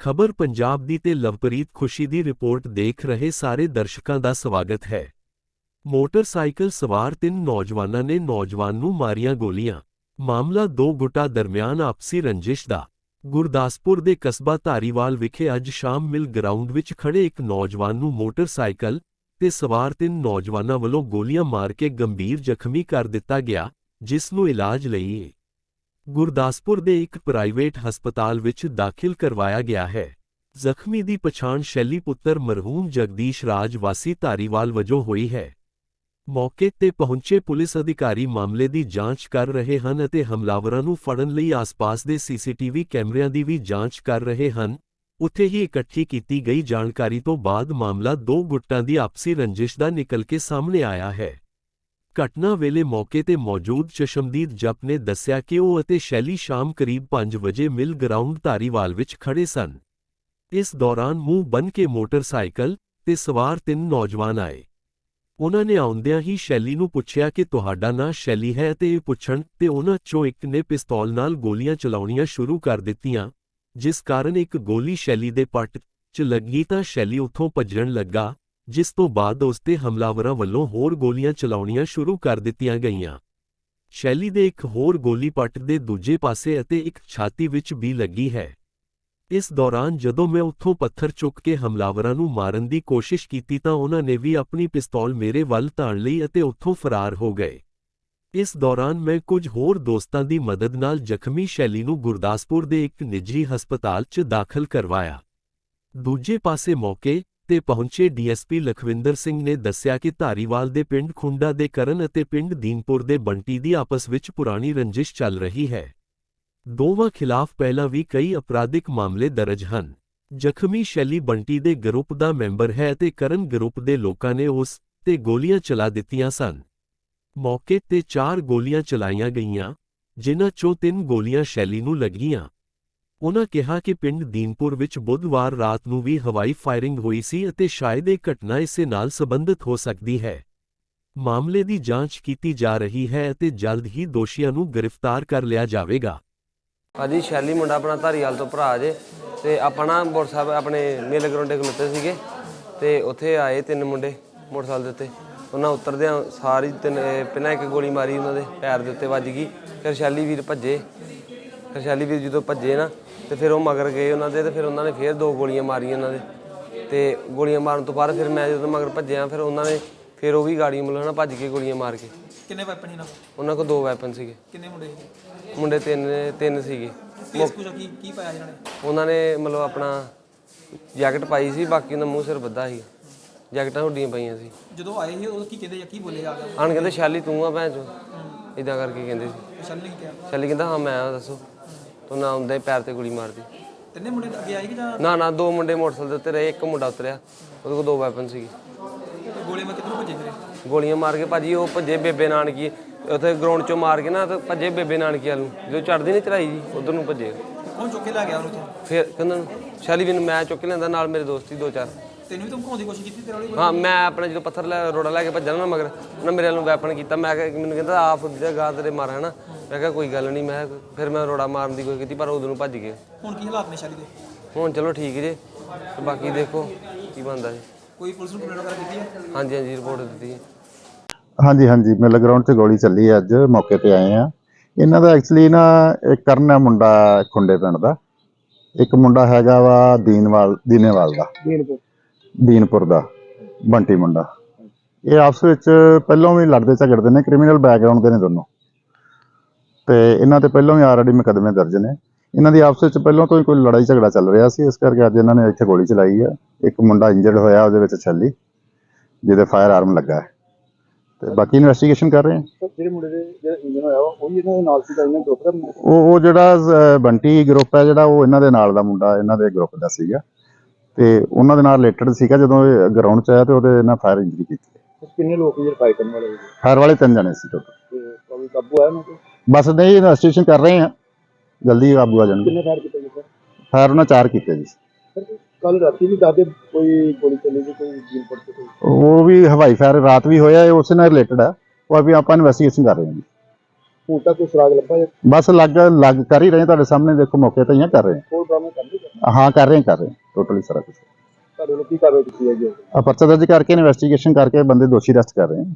ਖਬਰ ਪੰਜਾਬ ਦੀ ਤੇ ਲਵਪ੍ਰੀਤ ਖੁਸ਼ੀ ਦੀ ਰਿਪੋਰਟ ਦੇਖ ਰਹੇ ਸਾਰੇ ਦਰਸ਼ਕਾਂ ਦਾ ਸਵਾਗਤ ਹੈ। ਮੋਟਰਸਾਈਕਲ ਸਵਾਰ ਤਿੰਨ ਨੌਜਵਾਨਾਂ ਨੇ ਨੌਜਵਾਨ ਨੂੰ ਮਾਰੀਆਂ ਗੋਲੀਆਂ। ਮਾਮਲਾ ਦੋ ਗੁੱਟਾਂ ਦਰਮਿਆਨ ਆਪਸੀ ਰੰਜਿਸ਼ ਦਾ। ਗੁਰਦਾਸਪੁਰ ਦੇ ਕਸਬਾ ਧਾਰੀਵਾਲ ਵਿਖੇ ਅੱਜ ਸ਼ਾਮ ਮਿਲ ਗਰਾਊਂਡ ਵਿੱਚ ਖੜੇ ਇੱਕ ਨੌਜਵਾਨ ਨੂੰ ਮੋਟਰਸਾਈਕਲ ਤੇ ਸਵਾਰ ਤਿੰਨ ਨੌਜਵਾਨਾਂ ਵੱਲੋਂ ਗੋਲੀਆਂ ਮਾਰ ਕੇ ਗੰਭੀਰ ਜ਼ਖਮੀ ਕਰ ਦਿੱਤਾ ਗਿਆ, ਜਿਸ ਨੂੰ ਇਲਾਜ ਲਈ ਗੁਰਦਾਸਪੁਰ ਦੇ ਇੱਕ ਪ੍ਰਾਈਵੇਟ ਹਸਪਤਾਲ ਵਿੱਚ ਦਾਖਲ ਕਰਵਾਇਆ ਗਿਆ ਹੈ। ਜ਼ਖਮੀ ਦੀ ਪਛਾਣ ਸ਼ੈਲੀ ਪੁੱਤਰ ਮਰਹੂਮ ਜਗਦੀਸ਼ ਰਾਜ ਵਾਸੀ ਧਾਰੀਵਾਲ ਵਜੋਂ ਹੋਈ ਹੈ। ਮੌਕੇ ਤੇ ਪਹੁੰਚੇ ਪੁਲਿਸ ਅਧਿਕਾਰੀ ਮਾਮਲੇ ਦੀ ਜਾਂਚ ਕਰ ਰਹੇ ਹਨ ਅਤੇ ਹਮਲਾਵਰਾਂ ਨੂੰ ਫੜਨ ਲਈ ਆਸ-ਪਾਸ ਦੇ ਸੀਸੀਟੀਵੀ ਕੈਮਰਿਆਂ ਦੀ ਵੀ ਜਾਂਚ ਕਰ ਰਹੇ ਹਨ। ਉੱਥੇ ਹੀ ਇਕੱਠੀ ਕੀਤੀ ਗਈ ਜਾਣਕਾਰੀ ਤੋਂ ਬਾਅਦ ਮਾਮਲਾ ਦੋ ਗੁੱਟਾਂ ਦੀ ਆਪਸੀ ਰੰਜਿਸ਼ ਦਾ ਨਿਕਲ ਕੇ ਸਾਹਮਣੇ ਆਇਆ ਹੈ। ਘਟਨਾ ਵੇਲੇ ਮੌਕੇ ਤੇ ਮੌਜੂਦ ਚਸ਼ਮਦੀਦ ਜਪ ਨੇ ਦੱਸਿਆ ਕਿ ਉਹ ਅਤੇ ਸ਼ੈਲੀ ਸ਼ਾਮ ਕਰੀਬ 5 ਵਜੇ ਮਿਲ ਗਰਾਊਂਡ ਧਾਰੀਵਾਲ ਵਿੱਚ ਖੜੇ ਸਨ। ਇਸ ਦੌਰਾਨ ਮੂੰਹ ਬੰਨ ਕੇ ਮੋਟਰਸਾਈਕਲ ਤੇ ਸਵਾਰ ਤਿੰਨ ਨੌਜਵਾਨ ਆਏ। ਉਹਨਾਂ ਨੇ ਆਉਂਦਿਆਂ ਹੀ ਸ਼ੈਲੀ ਨੂੰ ਪੁੱਛਿਆ ਕਿ ਤੁਹਾਡਾ ਨਾਂ ਸ਼ੈਲੀ ਹੈ ਅਤੇ ਇਹ ਪੁੱਛਣ ਤੇ ਉਹਨਾਂ ਚੋਂ ਇੱਕ ਨੇ ਪਿਸਤੌਲ ਨਾਲ ਗੋਲੀਆਂ ਚਲਾਉਣੀਆਂ ਸ਼ੁਰੂ ਕਰ ਦਿੱਤੀਆਂ, ਜਿਸ ਕਾਰਨ ਇੱਕ ਗੋਲੀ ਸ਼ੈਲੀ ਦੇ ਪੱਟ 'ਚ ਲੱਗੀ ਤਾਂ ਸ਼ੈਲੀ ਉੱਥੋਂ ਭੱਜਣ ਲੱਗਾ ਜਿਸ ਤੋਂ ਬਾਅਦ ਉਸ ਤੇ ਹਮਲਾਵਰਾਂ ਵੱਲੋਂ ਹੋਰ ਗੋਲੀਆਂ ਚਲਾਉਣੀਆਂ ਸ਼ੁਰੂ ਕਰ ਦਿੱਤੀਆਂ ਗਈਆਂ। ਸ਼ੈਲੀ ਦੇ ਇੱਕ ਹੋਰ ਗੋਲੀ ਪੱਟ ਦੇ ਦੂਜੇ ਪਾਸੇ ਅਤੇ ਇੱਕ ਛਾਤੀ ਵਿੱਚ ਵੀ ਲੱਗੀ ਹੈ। ਇਸ ਦੌਰਾਨ ਜਦੋਂ ਮੈਂ ਉੱਥੋਂ ਪੱਥਰ ਚੁੱਕ ਕੇ ਹਮਲਾਵਰਾਂ ਨੂੰ ਮਾਰਨ ਦੀ ਕੋਸ਼ਿਸ਼ ਕੀਤੀ ਤਾਂ ਉਹਨਾਂ ਨੇ ਵੀ ਆਪਣੀ ਪਿਸਤੌਲ ਮੇਰੇ ਵੱਲ ਧਾਣ ਲਈ ਅਤੇ ਉੱਥੋਂ ਫਰਾਰ ਹੋ ਗਏ। ਇਸ ਦੌਰਾਨ ਮੈਂ ਕੁਝ ਹੋਰ ਦੋਸਤਾਂ ਦੀ ਮਦਦ ਨਾਲ ਜ਼ਖਮੀ ਸ਼ੈਲੀ ਨੂੰ ਗੁਰਦਾਸਪੁਰ ਦੇ ਇੱਕ ਨਿੱਜੀ ਹਸਪਤਾਲ 'ਚ ਦਾਖਲ ਕਰਵਾਇਆ। ਦੂਜੇ ਪਾਸੇ ਮੌਕੇ ਤੇ ਪਹੁੰਚੇ ਡੀਐਸਪੀ ਲਖਵਿੰਦਰ ਸਿੰਘ ਨੇ ਦੱਸਿਆ ਕਿ ਧਾਰੀਵਾਲ ਦੇ ਪਿੰਡ ਖੁੰਡਾ ਦੇ ਕਰਨ ਅਤੇ ਪਿੰਡ ਦੀਨਪੁਰ ਦੇ ਬੰਟੀ ਦੀ ਆਪਸ ਵਿੱਚ ਪੁਰਾਣੀ ਰੰਜਿਸ਼ ਚੱਲ ਰਹੀ ਹੈ। ਦੋਵਾਂ ਖਿਲਾਫ ਪਹਿਲਾਂ ਵੀ ਕਈ ਅਪਰਾਧਿਕ ਮਾਮਲੇ ਦਰਜ ਹਨ। ਜ਼ਖਮੀ ਸ਼ੈਲੀ ਬੰਟੀ ਦੇ ਗਰੁੱਪ ਦਾ ਮੈਂਬਰ ਹੈ ਅਤੇ ਕਰਨ ਗਰੁੱਪ ਦੇ ਲੋਕਾਂ ਨੇ ਉਸ ਤੇ ਗੋਲੀਆਂ ਚਲਾ ਦਿੱਤੀਆਂ ਸਨ। ਮੌਕੇ ਤੇ ਚਾਰ ਗੋਲੀਆਂ ਚਲਾਈਆਂ ਗਈਆਂ, ਜਿਨ੍ਹਾਂ ਚੋਂ ਤਿੰਨ ਗੋਲੀਆਂ ਸ਼ੈਲੀ ਨੂੰ ਲੱਗੀਆਂ। ਉਨ੍ਹਾਂ ਕਿਹਾ ਕਿ ਪਿੰਡ ਦੀਨਪੁਰ ਵਿੱਚ ਬੁੱਧਵਾਰ ਰਾਤ ਨੂੰ ਵੀ ਹਵਾਈ ਫਾਇਰਿੰਗ ਹੋਈ ਸੀ ਅਤੇ ਸ਼ਾਇਦ ਇਹ ਘਟਨਾ ਇਸੇ ਨਾਲ ਸੰਬੰਧਿਤ ਹੋ ਸਕਦੀ ਹੈ। ਮਾਮਲੇ ਦੀ ਜਾਂਚ ਕੀਤੀ ਜਾ ਰਹੀ ਹੈ ਅਤੇ ਜਲਦ ਹੀ ਦੋਸ਼ੀਆਂ ਨੂੰ ਗ੍ਰਿਫਤਾਰ ਕਰ ਲਿਆ ਜਾਵੇਗਾ। ਭਾਜੀ, ਸ਼ੈਲੀ ਮੁੰਡਾ ਆਪਣਾ ਧਾਰੀਵਾਲ ਤੋਂ ਭਰਾ ਜੇ ਤੇ ਆਪਣਾ ਨਾ ਮੋਟਰਸਾਈਕਲ ਆਪਣੇ ਮੇਲੇ ਗਰਾਉਂਡੇ ਖਲੋਤੇ ਸੀਗੇ ਤੇ ਉੱਥੇ ਆਏ ਤਿੰਨ ਮੁੰਡੇ ਮੋਟਰਸਾਈਕਲ ਦੇ ਉੱਤੇ। ਉਹਨਾਂ ਉਤਰਦਿਆਂ ਸਾਰੀ ਤਿੰਨ ਪਹਿਲਾਂ ਇੱਕ ਗੋਲੀ ਮਾਰੀ ਉਹਨਾਂ ਦੇ ਪੈਰ ਦੇ ਉੱਤੇ ਵੱਜ ਗਈ। ਫਿਰ ਸ਼ੈਲੀ ਵੀਰ ਭੱਜੇ। ਫਿਰ ਸ਼ੈਲੀ ਵੀਰ ਜਦੋਂ ਭੱਜੇ ਨਾ ਤੇ ਫਿਰ ਉਹ ਮਗਰ ਗਏ ਉਹਨਾਂ ਦੇ ਤੇ ਫਿਰ ਉਹਨਾਂ ਨੇ ਫਿਰ ਦੋ ਗੋਲੀਆਂ ਮਾਰੀਆਂ ਉਹਨਾਂ ਦੇ। ਤੇ ਗੋਲੀਆਂ ਮਾਰਨ ਤੋਂ ਬਾਅਦ ਫਿਰ ਮੈਂ ਜਦੋਂ ਮਗਰ ਭੱਜਿਆ ਫਿਰ ਉਹਨਾਂ ਨੇ ਫਿਰ ਉਹ ਵੀ ਗਾੜੀ ਮੁੱਲ ਨਾ ਭੱਜ ਕੇ ਗੋਲੀਆਂ ਮਾਰ ਕੇ। ਕਿੰਨੇ ਵੈਪਨ ਸੀ ਨਾ ਉਹਨਾਂ ਕੋਲ ਦੋ ਵੈਪਨ ਸੀਗੇ। ਕਿੰਨੇ ਮੁੰਡੇ ਸੀ ਮੁੰਡੇ ਤਿੰਨ ਤਿੰਨ ਸੀਗੇ। ਫੇਸ ਕੁਝ ਕੀ ਕੀ ਪਾਇਆ ਇਹਨਾਂ ਨੇ? ਉਹਨਾਂ ਨੇ ਮਤਲਬ ਆਪਣਾ ਜੈਕਟ ਪਾਈ ਸੀ ਬਾਕੀ ਉਹਨਾਂ ਮੂੰਹ ਸਿਰ ਬੱਧਾ ਸੀ। ਜੈਕਟਾਂ ਹੁੱਡੀਆਂ ਪਈਆਂ ਸੀ। ਜਦੋਂ ਆਏ ਸੀ ਉਹ ਕੀ ਕਹਿੰਦੇ ਜਾਂ ਕੀ ਬੋਲੇ ਆ ਗਿਆ ਆਣ ਕਹਿੰਦੇ ਸ਼ੈਲੀ ਤੂੰ ਆ ਭੈਣ ਚੋ। ਇਦਾਂ ਕਰਕੇ ਕਹਿੰਦੇ ਸੀ। ਸ਼ਲ ਨਹੀਂ ਕਿਹਾ? ਸ਼ੈਲੀ ਕਹਿੰਦਾ ਹਾਂ ਮੈਂ ਆ ਦੱਸੋ। ਤੂੰ ਨਾ ਆਉਂਦੇ ਪੈਰ ਤੇ ਗੋਲੀ ਮਾਰਦੀ ਤਿੰਨੇ ਮੁੰਡੇ ਅੱਗੇ ਆਏ ਕਿ ਜਾਂ ਨਾ ਨਾ ਦੋ ਮੁੰਡੇ ਮੋਟਰਸਾਈਕਲ ਦੇ ਉੱਤੇ ਰਹੇ ਇੱਕ ਮੁੰਡਾ ਉਤਰਿਆ। ਉਹਦੇ ਕੋਲ ਦੋ ਵੈਪਨ ਸੀਗੇ। ਗੋਲੇ ਮੈਂ ਕਿੱਧਰੋਂ ਭੱਜੇ ਫਿਰੇ? ਗੋਲੀਆਂ ਮਾਰ ਕੇ ਭਾਜੀ ਉਹ ਭੱਜੇ ਬੇਬੇ ਨਾਨਕੀ ਉੱਥੇ ਗਰਾਊਂਡ ਚੋਂ ਮਾਰ ਕੇ ਨਾ ਤੇ ਭੱਜੇ ਬੇਬੇ ਨਾਨਕੀ ਵੱਲ ਨੂੰ। ਜਦੋਂ ਚੜਦੀ ਨਹੀਂ ਚੜਾਈ ਜੀ ਉਧਰ ਨੂੰ ਭੱਜੇ। ਕੌਣ ਚੁੱਕ ਲੈ ਗਿਆ ਉਹਨੂੰ? ਫਿਰ ਕਹਿੰਦਾ ਸ਼ੈਲੀ ਵੀ ਨੂੰ ਮੈਂ ਚੁੱਕ ਲੈਂਦਾ ਨਾਲ ਮੇਰੇ ਦੋਸਤ ਸੀ ਦੋ ਚਾਰ। ਤੈਨੂੰ ਵੀ ਧਮਕਾਉਣ ਦੀ ਕੋਸ਼ਿਸ਼ ਕੀਤੀ ਤੇਰੇ ਵਾਲੀ ਹਾਂ ਮੈਂ ਆਪਣਾ ਜਦੋਂ ਪੱਥਰ ਲੈ ਰੋੜਾ ਲੈ ਕੇ ਭੱਜਣਾ ਨਾ ਮਗਰ ਉਹਨਾਂ ਮੇਰੇ ਵੱਲੋਂ ਵੈਪਨ ਕੀਤਾ। ਮੈਂ ਕਿਹਾ ਮੈਨੂੰ ਕਹਿੰਦਾ ਆਪ ਜਗ੍ਹਾ ਤੇਰੇ ਮਾਰ ਹੈ ਨਾ ਮੈਂ ਕਿਹਾ ਕੋਈ ਗੱਲ ਨਹੀਂ ਮੈਂ ਫਿਰ ਮੈਂ ਰੋੜਾ ਮਾਰਨ ਦੀ ਕੋਈ ਕੀਤੀ ਪਰ ਉਦੋਂ ਨੂੰ ਭੱਜ ਗਏ। ਹੁਣ ਕੀ ਹਾਲਾਤ ਨੇ ਸ਼ਾਲੀ ਦੇ? ਹੁਣ ਚਲੋ ਠੀਕ ਜੇ ਤੇ ਬਾਕੀ ਦੇਖੋ ਕੀ ਬਣਦਾ ਜੀ। ਕੋਈ ਪੁਲਿਸ ਨੂੰ ਕੰਪਲੇਂਟ ਵਗੈਰਾ ਕੀਤੀ ਹੈ? ਹਾਂਜੀ ਹਾਂਜੀ ਰਿਪੋਰਟ ਦਿੱਤੀ ਹੈ। ਹਾਂਜੀ ਹਾਂਜੀ ਮਿਲ ਗਰਾਊਂਡ 'ਤੇ ਗੋਲੀ ਚੱਲੀ ਹੈ ਅੱਜ ਮੌਕੇ ਤੇ ਆਏ ਆ ਇਹਨਾਂ ਦਾ ਐਕਚੁਅਲੀ ਨਾ ਇੱਕ ਕਰਨ ਹੈ ਮੁੰਡਾ ਖੁੰਡੇ ਪਿੰਡ ਦਾ। ਇੱਕ ਮੁੰਡਾ ਹੈਗਾ ਵਾ ਦੀਨਵਾਲ ਦੀਨੇਵਾਲ ਦਾ। ਦੀਨਪੁਰ ਦਾ ਬੰਟੀ ਮੁੰਡਾ। ਇਹ ਆਪਸ ਵਿੱਚ ਪਹਿਲਾਂ ਵੀ ਲੜਦੇ ਝਗੜਦੇ ਨੇ ਕ੍ਰਿਮੀਨਲ ਬੈਕਗ੍ਰਾਉਂਡ ਦੇ ਨੇ ਦੋਨੋਂ। ਤੇ ਇਹਨਾਂ ਤੇ ਪਹਿਲਾਂ ਵੀ ਆਲਰੇਡੀ ਮੁਕੱਦਮੇ ਦਰਜ ਨੇ। ਇਹਨਾਂ ਦੀ ਆਪਸ ਵਿੱਚ ਪਹਿਲਾਂ ਤੋਂ ਹੀ ਕੋਈ ਲੜਾਈ ਝਗੜਾ ਚੱਲ ਰਿਹਾ ਸੀ ਇਸ ਕਰਕੇ ਅੱਜ ਇਹਨਾਂ ਨੇ ਇੱਥੇ ਗੋਲੀ ਚਲਾਈ ਹੈ। ਇੱਕ ਮੁੰਡਾ ਇੰਜਰਡ ਹੋਇਆ ਉਹਦੇ ਵਿੱਚ ਛੱਲੀ ਜਿਹਦੇ ਫਾਇਰ ਆਰਮ ਲੱਗਾ ਹੈ। ਤੇ ਬਾਕੀ ਇਨਵੈਸਟੀਗੇਸ਼ਨ ਕਰ ਰਹੇ ਹਾਂ। ਜਿਹੜੇ ਮੁੰਡੇ ਦੇ ਜਿਹੜਾ ਇੰਜਨ ਹੋਇਆ ਉਹ ਵੀ ਇਹਨਾਂ ਦੇ ਨਾਲ ਸੀਗਾ ਇਹਨਾਂ ਗਰੁੱਪ ਦਾ ਉਹ ਉਹ ਜਿਹੜਾ ਬੰਟੀ ਗਰੁੱਪ ਹੈ ਜਿਹੜਾ ਉਹ ਇਹਨਾਂ ਦੇ ਨਾਲ ਦਾ ਮੁੰਡਾ ਇਹਨਾਂ ਦੇ ਗਰੁੱਪ ਦਾ ਸੀਗਾ। ਤੇ ਉਹਨਾਂ ਦੇ ਨਾਲ ਰਿਲੇਟਡ ਸੀਗਾ ਜਦੋਂ ਇਹ ਗਰਾਊਂਡ 'ਚ ਆਇਆ ਤੇ ਉਹਦੇ ਨਾਲ ਫਾਇਰ ਇੰਜਰੀ ਕੀਤੀ ਕਿੰਨੇ ਲੋਕ ਜਿਹੜੇ ਫਾਈਟ ਕਰਨ ਵਾਲੇ ਸੀ ਫਾਇਰ ਵਾਲੇ ਤਿੰਨ ਜਣੇ ਸੀ ਟੋਟਲ ਤੇ ਕੋਈ ਕਾਬੂ ਆਇਆ ਉਹਨਾਂ ਤੇ? ਬਸ ਨਹੀਂ ਇਨਵੈਸਟੀਗੇਸ਼ਨ ਕਰ ਰਹੇ ਹਾਂ। ਜਲਦੀ ਕਾਬੂ ਆ ਜਾਣਗੇ। ਕਿੰਨੇ ਫਾਇਰ ਕੀਤੇ ਫਾਇਰ ਉਹਨਾਂ ਚਾਰ ਕੀਤੇ ਜੀ। ਕੱਲ ਰਾਤੀ ਵੀ ਦਾਦੇ ਕੋਈ ਗੋਲੀ ਚੱਲੀ ਸੀ ਕੋਈ ਜੀਨ ਪੜ ਕੋਈ? ਉਹ ਵੀ ਹਵਾਈ ਫਾਇਰ ਰਾਤ ਵੀ ਹੋਇਆ ਇਹ ਉਸੇ ਨਾਲ ਰਿਲੇਟਡ ਹੈ ਉਹ ਅਭੀ ਆਪਾਂ ਇਨਵੈਸਟੀਗੇਸ਼ਨ ਕਰ ਰਹੇ ਹਾਂ ਜੀ। ਹੁਣ ਤੱਕ ਕੋਈ ਸੁਰਾਗ ਲੱਭਾ ਜਾਂ? ਬਸ ਲੱਗ ਲੱਗ ਕਰ ਹੀ ਰਹੇ ਤੁਹਾਡੇ ਸਾਹਮਣੇ ਦੇਖੋ ਮੌਕੇ ਤੇ ਹੀ ਆ ਕਰ ਰਹੇ ਬਰਾਮਦ ਕਰ ਲਈ ਹਾਂ। ਹਾਂ ਕਰ ਰਹੇ ਕਰ ਰਹੇ ਟੋਟਲੀ ਸਾਰਾ ਕੁਝ ਤੁਹਾਡੇ ਵੱਲੋਂ ਕੀ ਕਾਰਵਾਈ ਕੀਤੀ ਜਾਏਗੀ ਆ ਪਰਚਾ ਦਰਜ ਕਰਕੇ ਇਨਵੈਸਟੀਗੇਸ਼ਨ ਕਰਕੇ ਬੰਦੇ ਦੋਸ਼ੀ ਅਰੈਸਟ ਕਰ ਰਹੇ ਹਾਂ